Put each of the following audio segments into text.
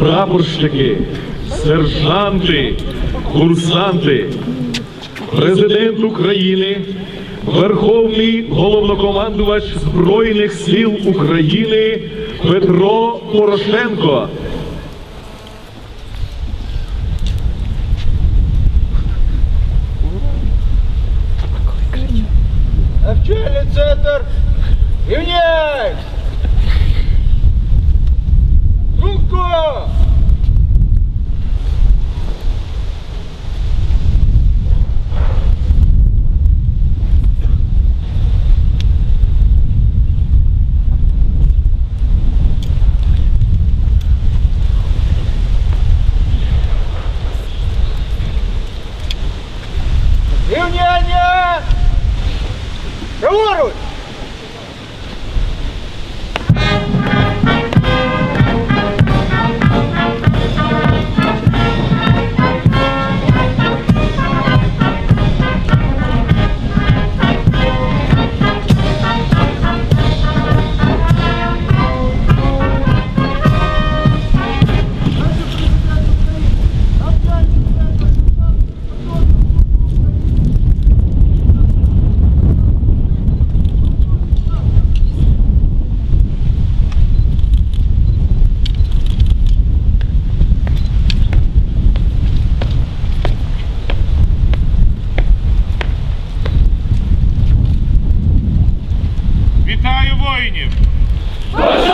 прапорщики, сержанти, курсанти, президент України, Верховний головнокомандувач Збройних сил України Петро Порошенко. Праворуч! Вітаю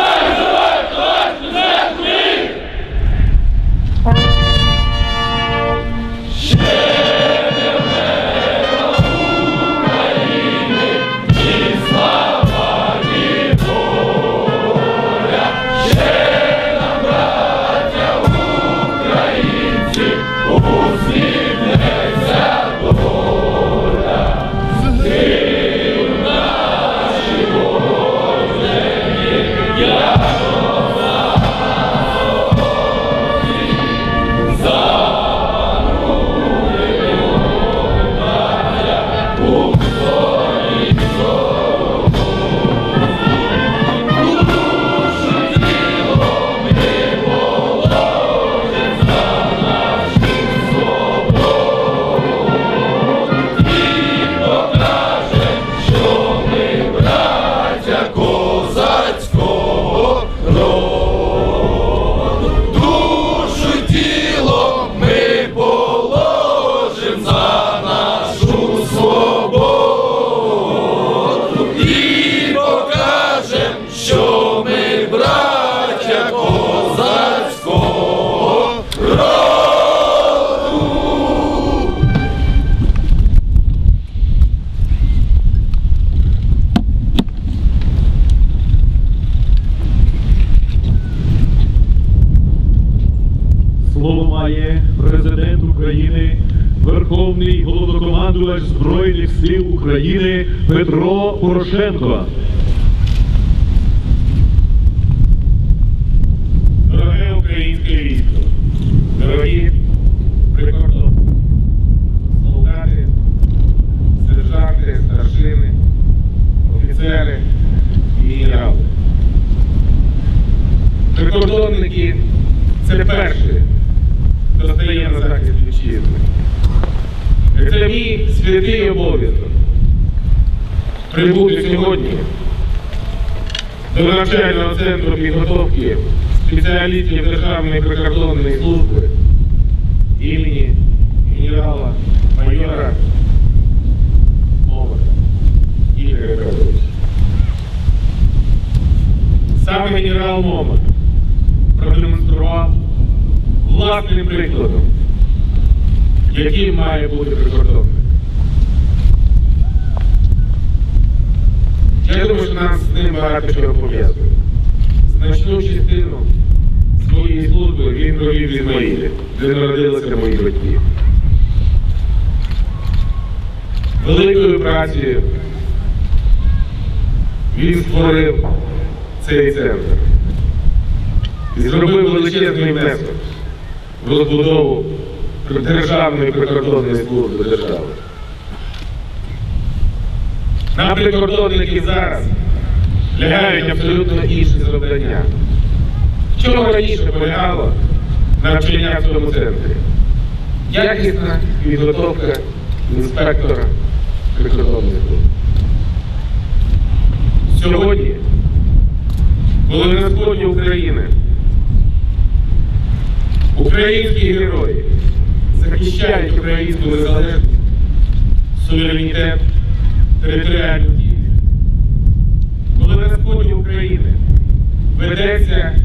воїнів! Президент України, Верховний головнокомандувач Збройних сил України Петро Порошенко. Дороге українське військо, дорогі прикордонники, солдати, сержанти, старшини, офіцери і генерали. Прикордонники це перші, хто стає на захист вітчизни. І Це мій святий обов'язок прибути сьогодні до навчального центру підготовки спеціалістів Державної прикордонної служби імені генерала майора Мовара Ігоря Федоровича. Саме генерал Момар продемонстрував власним прикладом, яким має бути прикордонник. Я думаю, що нас з ним багато чого пов'язує. Значну частину своєї служби він провів в Ізмаїлі, де народилися мої батьки. Великою працею він створив цей центр і зробив величезний внесок в розбудову Державної прикордонної служби держави. На прикордонників зараз лягають абсолютно інші завдання. В чому раніше полягало навчання в цьому центрі? Якісна підготовка інспектора прикордонних. Сьогодні, коли на сході України українські герої захищають українську незалежність, суверенітет, територіальну цілісність, коли на сході України ведеться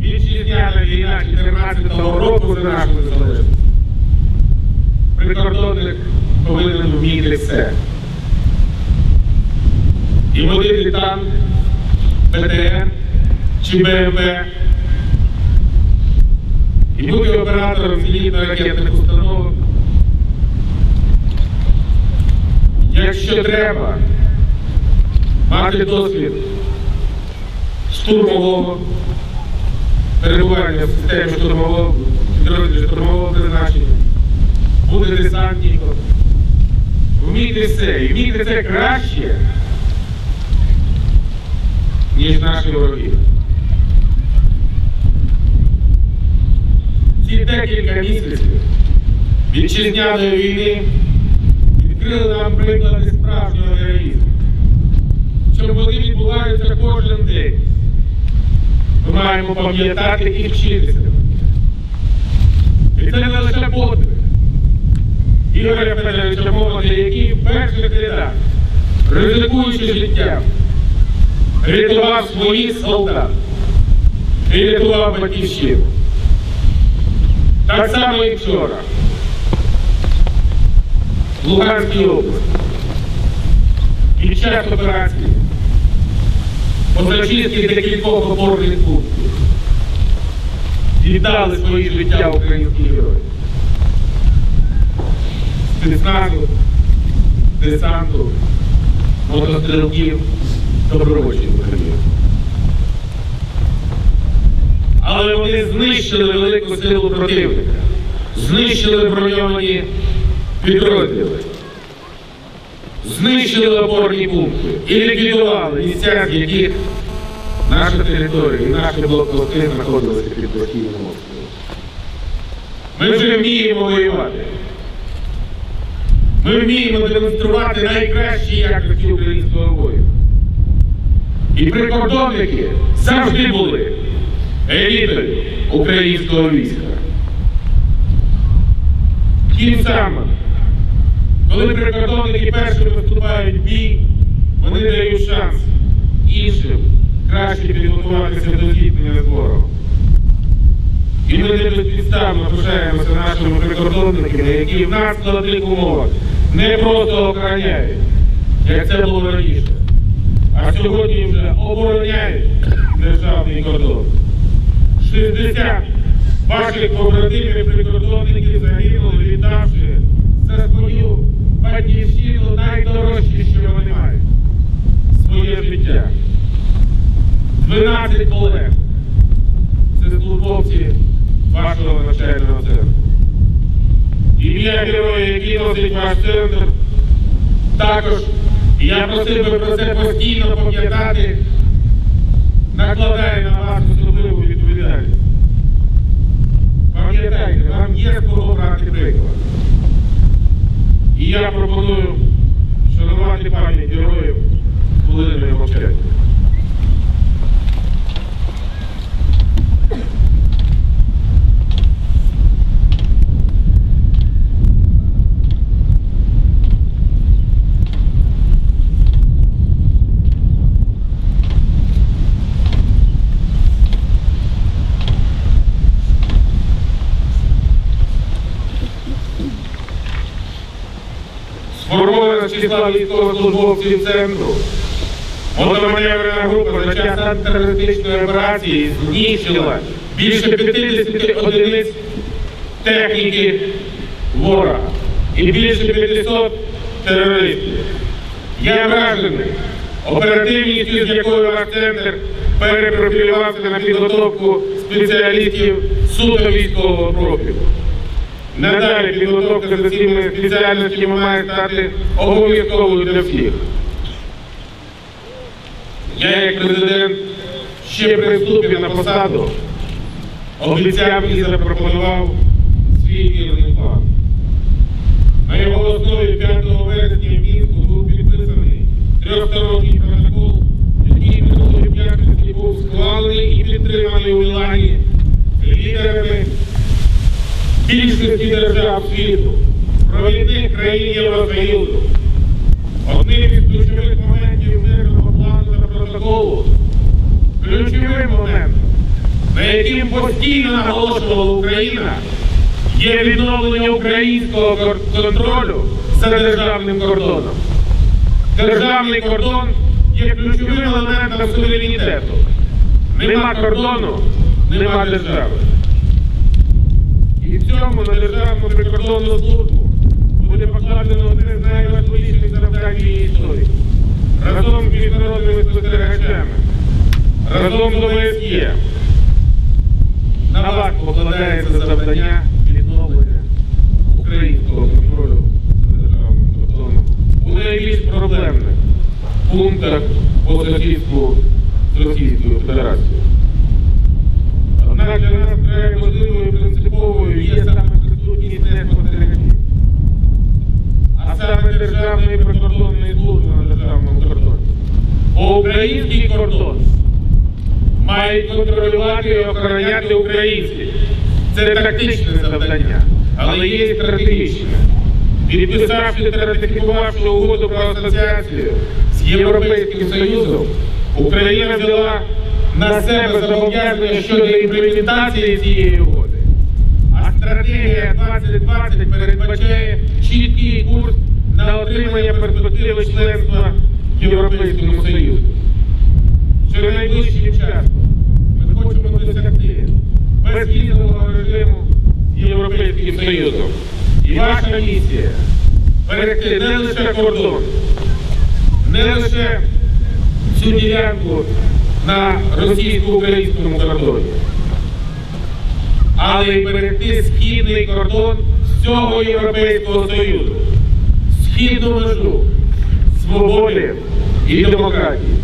вітчизняна війна 14-го року за нашу незалежність, прикордонник повинен вміти все. І водити танк, БТР чи БМП, і бути оператором зенітно-ракетних установок. Якщо треба, мати досвід штурмового перебування в системі штурмового підрозділі штурмового призначення, бути десантником, вміти все, і вміти це краще, ніж наші вороги. Ці декілька місяців вітчизняної війни відкрили нам приклади справжнього героїзму. Щоб вони відбуваються кожен день. Ми маємо пам'ятати і вчитися. І це не лише подвиг. Ігоря Федоровича Мовлення, який в перших рядах, ризикуючи життям, рятував своїх солдат і рятував батьківщину. Так само і вчора. В Луганській області. Під час операції по зачистці декількох опорних пунктів віддали свої життя українські герої. Спецназу, десанту, мотострілків, добровольчих батальйонів. Але вони знищили велику силу противника, знищили броньовані підрозділи, знищили опорні пункти і ліквідували місця, з яких наша територія і наші блокпости знаходилися під постійним обстрілом. Ми вже вміємо воювати. Ми вміємо демонструвати найкращі якості українського бою. І прикордонники завжди були елітою українського війська. Тим самим, коли прикордонники першими виступають в бій, вони дають шанс іншим краще підготуватися до зіткнення з ворогом. І ми не безпідставно пишаємося нашими прикордонниками, які в нас складних умовах не просто охороняють, як це було раніше, а сьогодні вже обороняють державний кордон. 60 ваших побратимів прикордонників загинули, віддавши батьківщину найдорожче, що вони мають своє життя. 12 колег. Це службовці вашого навчального центру. Ім'я героя, який носить ваш центр, також я просив би про це постійно пам'ятати, накладає на вас особливу відповідальність. Пам'ятайте, вам є з кого брати приклад. Я пропоную шанувати пам'ять героїв хвилиною мовчання. сформована з числа військовослужбовців центру. Мотоманеврена група за час антитерористичної операції знищила більше 50 одиниць техніки ворога і більше 500 терористів. Я вражений оперативністю, з якою ваш центр перепрофілювався на підготовку спеціалістів суто військового профілю. Надалі підготовка за цими спеціальностями має стати обов'язковою для всіх. Я як президент ще при вступі на посаду обіцяв і запропонував свій вірний план. На його основі 5 вересня в Мінську був підписаний трьохсторонній протокол, який минулої п'ятниці був схвалений і підтриманий у Мілані лідерами більшості держав світу, провідних країн Євросоюзу. Одним із ключових моментів мирного плану та протоколу, ключовим моментом, на яким постійно наголошувала Україна, є відновлення українського контролю за державним кордоном. Державний кордон є ключовим елементом суверенітету. Нема кордону, нема держави. Цьому на державну прикордонну службу буде покладено одне з найважливіших завдань її історії. Разом з міжнародними спостерігачами, разом з ОБСЄ. На вас покладається завдання відновлення українського контролю за державним кордоном у найбільш проблемних пунктах по сусідству з Російською Федерацією. Однак вкрай важливою і принциповою є саме присутність не а саме Державної прикордонної служби на державному кордоні. Бо український кордон мають контролювати і охороняти українські. Це тактичне завдання, але є і стратегічне. Підписавши та ратифікувавши угоду про асоціацію з Європейським Союзом, Україна взяла на себе зобов'язання щодо імплементації цієї угоди. А стратегія 2020 передбачає чіткий курс на отримання перспективи членства в Європейському Союзі. Що найближчим часом ми хочемо досягти безвізового режиму з Європейським Союзом. І ваша місія берегти не лише кордон, не лише цю ділянку на російсько-українському кордоні, але й берегти східний кордон всього Європейського Союзу, східну межу свободи і демократії.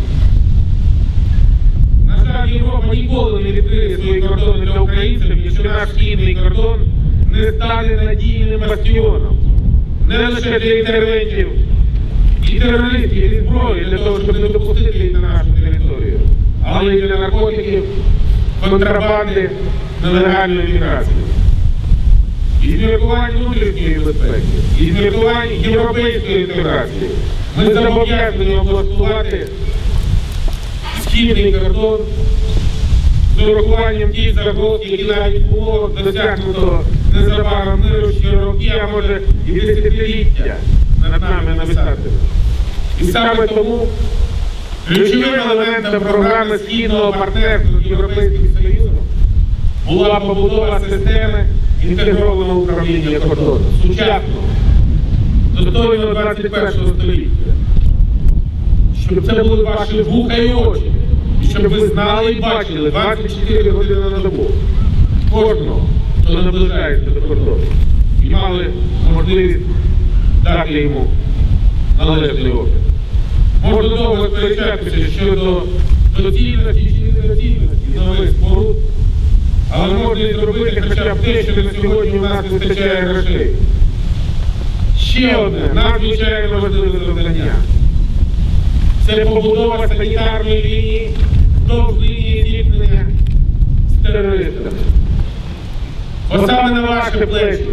На жаль, Європа ніколи не відкриє свої кордони для українців, якщо наш східний кордон не стане надійним бастіоном. Не лише для інтервентів і терористів, і зброї для того, щоб не допустити на територію, але й для наркотиків, контрабанди, нелегальної міграції. І з внутрішньої безпеки, і з міркувань європейської інтеграції ми зобов'язані облаштувати східний кордон з урахуванням тих загроз, які навіть в умовах досягнутого незабаром миру ще роки, а може і десятиліття над нами нависати. І саме тому ключовим елементом програми східного партнерства з Європейським Союзом була побудова системи інтегрованого управління кордоном, сучасного, достойного 21 століття. Щоб це були ваші вуха і очі, і щоб ви знали і бачили 24 години на добу. Кожного, хто наближається до кордону, і мали можливість дати йому належний опір. Можна довго сперечатися щодо доцільності чи недоцільності нових споруд, але можна і зробити хоча б те, що на сьогодні у нас вистачає грошей. Ще одне надзвичайно важливе завдання це побудова санітарної лінії вздовж лінії зіткнення з терористами. Бо саме на ваші плечі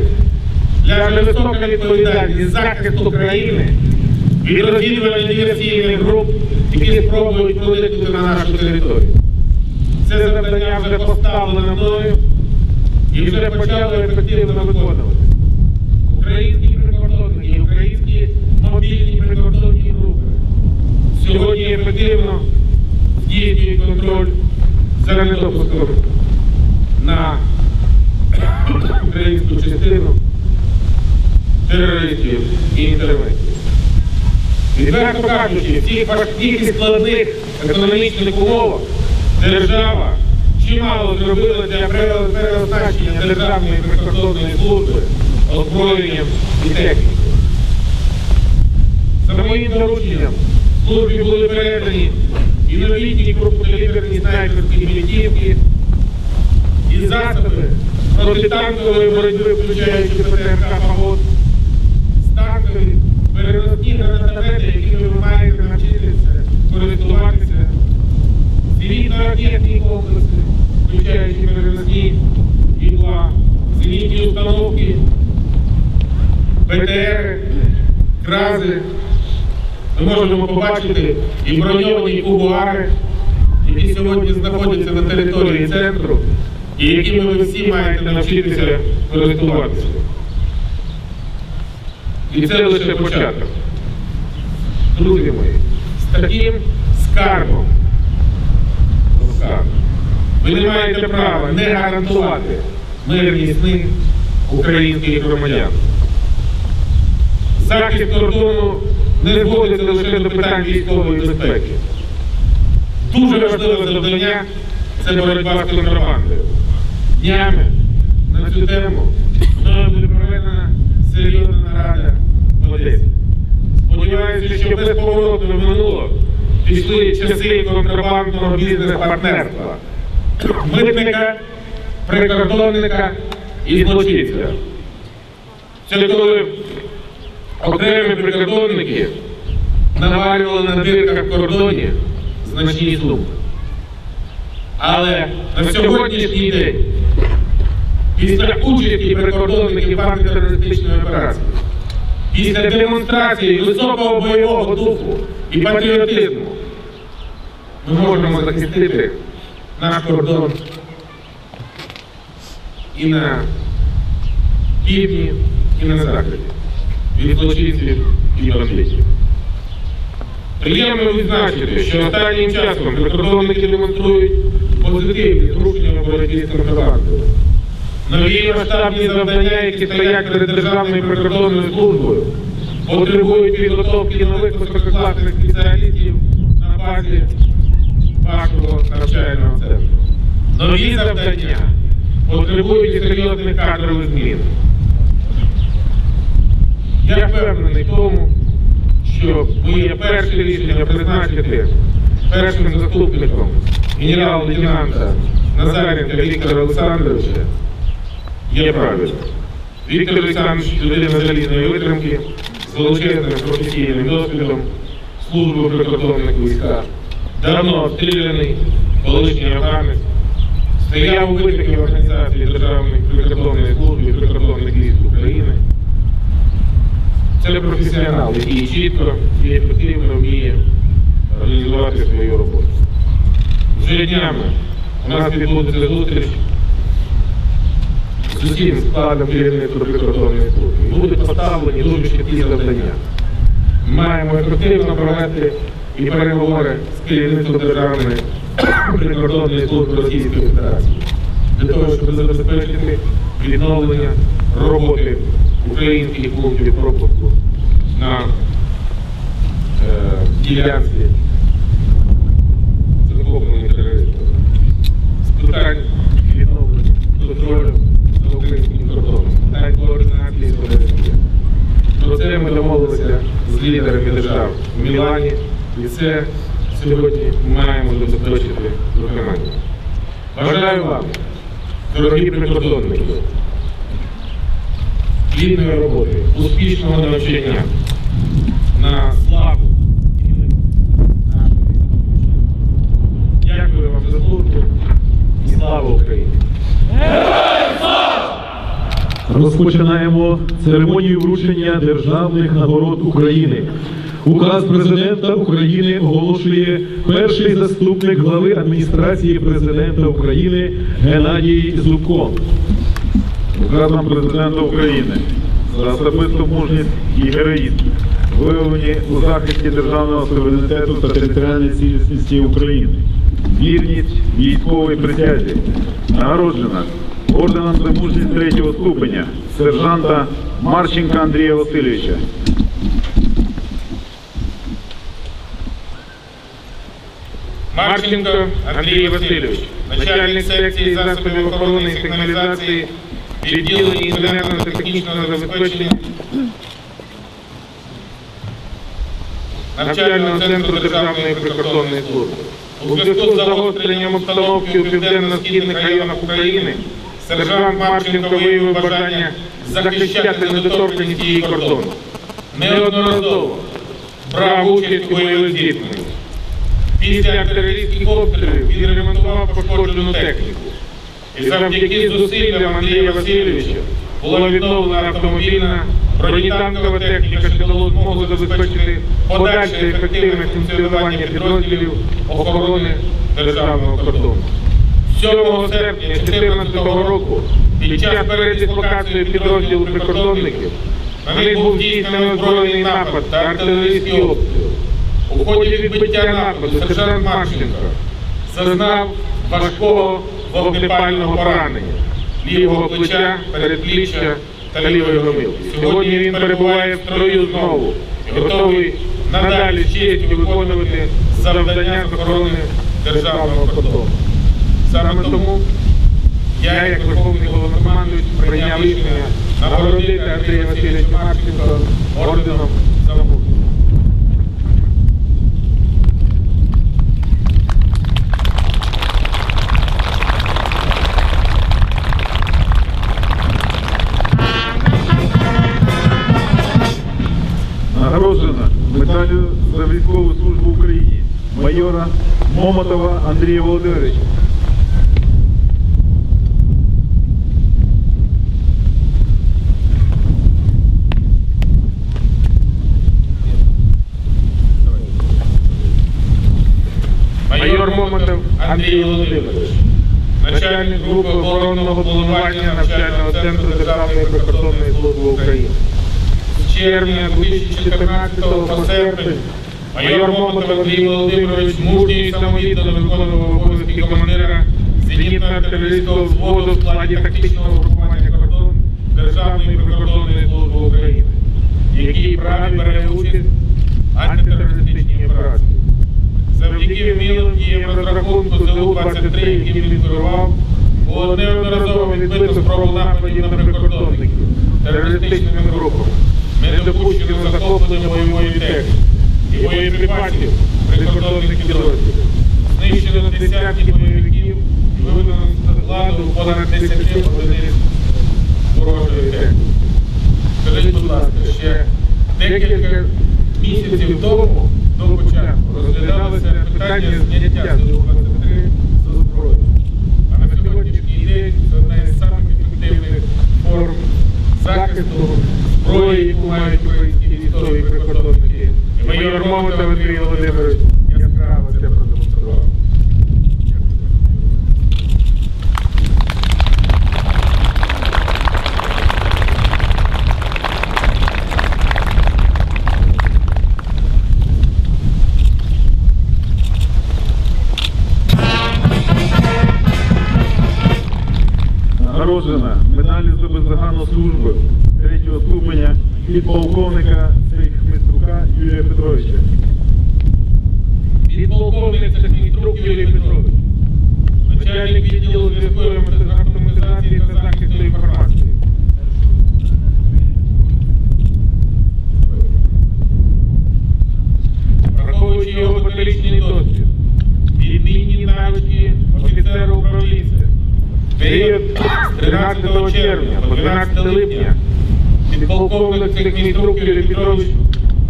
ляже висока відповідальність захисту країни від розвідувальних диверсійних груп, які спробують проникнути на нашу територію. Це завдання вже поставлено мною і вже почали ефективно виконувати. Українські прикордонники, українські мобільні прикордонні групи сьогодні ефективно здійснюють контроль за недопуском на українську частину терористів і інтервентів. Відверто кажучи, в цих важких і складних економічних умовах держава чимало зробила для пере- переоснащення державної прикордонної служби озброєнням і технікою. За моїм дорученням службі були передані і новітні крупнокаліберні снайперські гвинтівки, і засоби протитанкової боротьби, включаючи ПТРК «Павод», станкові, переносні гранатомети, якими ви маєте навчитися користуватися, зенітно-ракетні комплекси, включаючи переносні ІЛА, зенітні установки, БТР, крази. Ми можемо побачити і броньовані кугуари, які сьогодні знаходяться на території центру, і якими ви всі маєте навчитися користуватися. І це лише початок. Друзі мої, з таким скарбом, скарб, ви не маєте права не гарантувати мирні сни українських громадян. Захист кордону не зводиться лише до питань військової безпеки. Дуже важливе завдання це боротьба з контрабандою. Днями на цю тему мною буде проведена серйозна нарада в Одесі. Сподіваюся, що безповоротно минуло пішли часи контрабандного бізнес-партнерства. Митника, прикордонника і злочинця. Це коли окремі прикордонники навалювали на дирках в кордоні значні суми. Але на сьогоднішній день, після участі прикордонників в антитерористичній операції, після демонстрації високого бойового духу і патріотизму, ми можемо захистити наш кордон і на півдні, і на заході від злочинців і бандитів. Приємно відзначити, що останнім часом прикордонники демонструють позитивні зрушення в боротьбі з контрабандою. Нові масштабні завдання, які стоять перед Державною прикордонною службою, потребують підготовки нових висококласних спеціалістів на базі вашого навчального центру. Нові завдання потребують серйозних кадрових змін. Я впевнений в тому, що моє перше рішення призначити першим заступником генерал-лейтенанта Назаренка Віктора Олександровича є правильним. Віктор Олександрович людина залізної витримки з величезним професійним досвідом служби прикордонних військах. Давно обстріляний, колишній афганець, стояв у витоків організації Державної прикордонної служби і прикордонних військ України. Це професіонал, який чітко і ефективно вміє організувати свою роботу. Вже днями у нас відбудеться зустріч з усім складом керівництва прикордонної служби. Будуть поставлені дуже чіткі завдання. Маємо ефективно провести і переговори з керівництвом Державної прикордонної служби Російської Федерації для того, щоб забезпечити відновлення роботи українських пунктів пропуску на е, ділянці захоплених терористами. З питань відновлення контролю за українським кордоном, питань координації з ОБСЄ. Про це ми домовилися з лідерами держав в Мілані, і це сьогодні маємо забезпечити виконання. Бажаю вам, дорогі прикордонники, плідної роботи, успішного навчання на славу. Дякую вам за службу і слава Україні! Розпочинаємо церемонію вручення державних нагород України. Указ президента України оголошує перший заступник глави адміністрації президента України Геннадій Зубко. Указом президента України за особисту мужність і героїзм, виявлені у захисті державного суверенітету та територіальної цілісності України, вірність військової присязі, нагороджена орденом за мужність третього ступеня сержанта Марченка Андрія Васильовича. Марченко Андрій Васильович, начальник секції засобів охорони і сигналізації відділення інженерно-технічного забезпечення навчального центру Державної прикордонної служби. У зв'язку з загостренням обстановки у південно-східних районах України сержант Марченко виявив бажання захищати недоторканість її кордону. Неодноразово брав участь у бойових зіткненнях. Після артилерійських обстрілів він ремонтував пошкоджену техніку. І завдяки зусиллям Андрія Васильовича була відновлена автомобільна бронетанкова техніка, що дало змогу забезпечити подальше ефективне функціонування підрозділів охорони державного кордону. 7 серпня 2014 року під час передислокації підрозділу прикордонників на них був здійснений озброєний напад та артилерійський обстріл. У ході відбиття нападу сержант Марченко зазнав важкого вогнепального поранення лівого плеча, передпліччя та лівої гомілки. Сьогодні він перебуває в строю знову і готовий надалі з честю виконувати завдання з охорони державного кордону. Саме тому я, як Верховний головнокомандуючий, прийняв рішення нагородити Андрія Васильовича Марченко орденом медаллю за військову службу Україні майора Момотова Андрія Володимировича. майор Момотов Андрій Володимирович, начальник групи оборонного планування навчального центру Державної прикордонної служби України. Червня 2014 по серпень майор Момотов Андрій Володимирович мужньо і самовіддано виконував обов'язки командира зенітно-артилерійського взводу в складі тактичного групування кордон Державної прикордонної служби України, який брав бере участь в антитерористичній операції. Завдяки вмілим діям розрахунку ЗУ-23, яким він керував, було неодноразово відбито спробу нападів на прикордонників терористичними групами. Не допущено захоплення бойової техніки і боєприпасів прикордонних підрозділів. Знищено десятки бойовиків і виведено з понад 10 одиниць ворожої техніки. Скажіть, будь ласка, ще декілька місяців тому до початку розглядалося питання зняття з ЗУ-23 з озброєння. А на сьогоднішній день це одна із самих ефективних форм захисту зброї, яку мають українські військові прикордонники. Майор Момотов Андрій Володимирович яскраво це продемонстрував. Нагороджена медаллю за бездоганну службу третього ступеня підполковника Хмиструка Юрія Петровича. Підполковник Сахміструк Юрій Петрович, начальник відділу зв'язкової автоматизації та захисту інформації. Враховуючи його баталічний досвід, відмінні навички офіцера управлінця, період з 13 червня по 12 липня підполковник Сахміструк Юрій Петрович.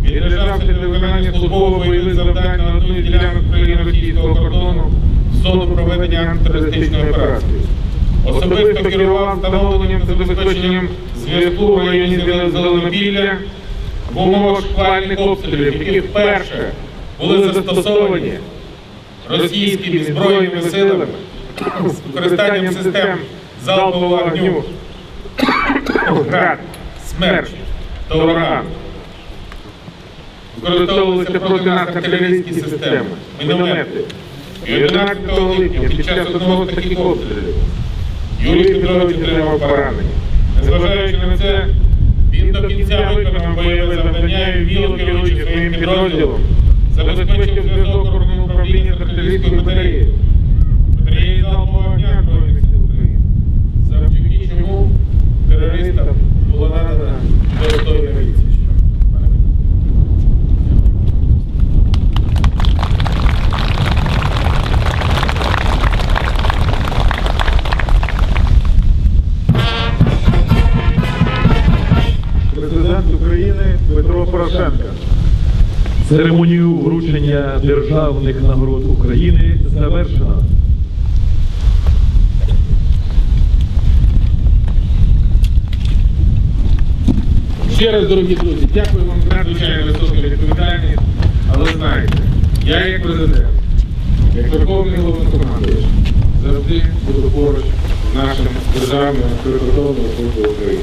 Відряджався для виконання службово-бойових завдань на одну із ділянок україно-російського кордону в зону проведення антитерористичної операції. Особисто керував встановленням та забезпеченням зв'язку в районі Зеленопілля в умовах шквальних обстрілів, які вперше були застосовані російськими збройними силами з використанням систем залпового вогню. «Град», «Смерч» та «Ураган». Використовувалися проти нас артилерійські системи, міномети. І 11 липня під час одного з таких обстрілів Юрій Петрович отримав поранення. Незважаючи на це, він до кінця виконав бойове завдання і вміло керуючи своїм підрозділом, забезпечив зв'язок управління з артилерійською батареєю. Батареї залпового Церемонію вручення державних нагород України завершено. Ще раз, дорогі друзі, дякую вам за надзвичайно високу відповідальність. Але знаєте, я як президент, як Верховний Головнокомандуючий, завжди буду поруч з нашим державним прикордонним службою України.